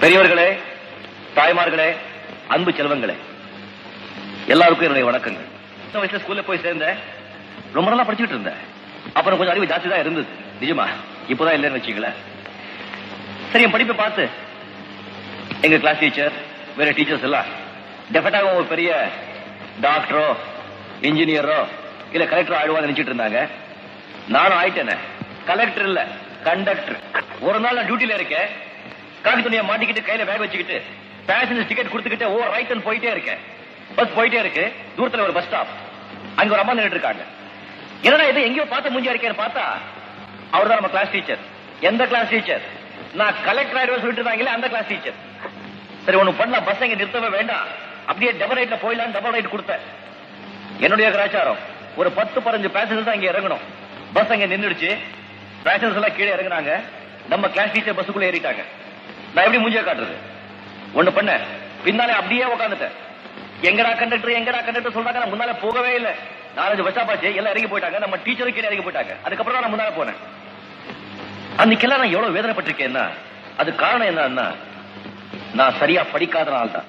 பெரியவர்களே தாய்மார்களே அன்பு செல்வங்களே எல்லாருக்கும் என்னுடைய வணக்கங்கள். சின்ன வயசுல ஸ்கூல்ல போய் சேர்ந்தேன். ரொம்ப நாளா படிச்சுட்டு இருந்தேன். அப்புறம் கொஞ்சம் அறிவு ஜாஸ்தி தான் இருந்தது. நிஜமா? இப்பதான் இல்லைன்னு வச்சுங்களேன் சரி என் படிப்பை பார்த்து. எங்க கிளாஸ் டீச்சர் வேற டீச்சர்ஸ் எல்லாம் டெஃபினட்டாக ஒரு பெரிய டாக்டரோ இன்ஜினியரோ இல்ல கலெக்டரோ ஆயிடுவான்னு நினைச்சிட்டு இருந்தாங்க. நானும் ஆயிட்டேனே. கலெக்டர் இல்ல கண்டக்டர் ஒரு நாள் நான் டியூட்டில இருக்கேன். காக்கி துணியை மாட்டிக்கிட்டு கையில வேக வச்சுக்கிட்டு பேசஞ்சர் டிக்கெட் கொடுத்துக்கிட்டு ஓ ரைட் போயிட்டே இருக்கேன் பஸ் போயிட்டே இருக்கு. தூரத்துல ஒரு பஸ் ஸ்டாப் அங்க ஒரு அம்மா நின்னுட்டு இருக்காங்க. என்னடா இது? எங்கேயோ பார்த்த மூஞ்சியா இருக்கேன்னு பார்த்தா அவர் தான் நம்ம கிளாஸ் டீச்சர் எந்த கிளாஸ் டீச்சர் நான் கலெக்டர் ஆயிடுவேன் சொல்லிட்டு இருந்தாங்களே அந்த கிளாஸ் டீச்சர் சரி ஒண்ணு பண்ண பஸ் இங்க நிறுத்தவே வேண்டாம். அப்படியே டபுள் ரைட்ல போயிடலாம் டபுள் ரைட் கொடுத்தேன். என்னுடைய கலாச்சாரம். ஒரு பத்து பதினஞ்சு பேசஞ்சர் தான் இங்க இறங்கணும். பஸ் அங்க நின்றுடுச்சு பேசஞ்சர்ஸ் எல்லாம் கீழே இறங்குனாங்க. நம்ம கிளாஸ் டீச்சர் பஸ்ஸுக்குள்ள ஏறிட்டாங்க. நான் எப்படி மூஞ்சிய காட்டுறது? ஒண்ணு பண்ண. பின்னாலே அப்படியே உட்காந்துட்டேன் எங்கடா கண்டக்டர் எங்கடா கண்டக்டர் சொல்றாங்க நான் முன்னால போகவே இல்ல. நாலஞ்சு பஸ் ஸ்டாப் ஆச்சு எல்லாம் இறங்கி போயிட்டாங்க. நம்ம டீச்சரும் கீழே இறங்கி போயிட்டாங்க. அதுக்கப்புறம் நான் முன்னால போனேன். அன்னைக்கெல்லாம் நான் எவ்வளவு வேதனைப்பட்டிருக்கேன்னா அது காரணம் என்னன்னா நான் சரியா படிக்காத தான்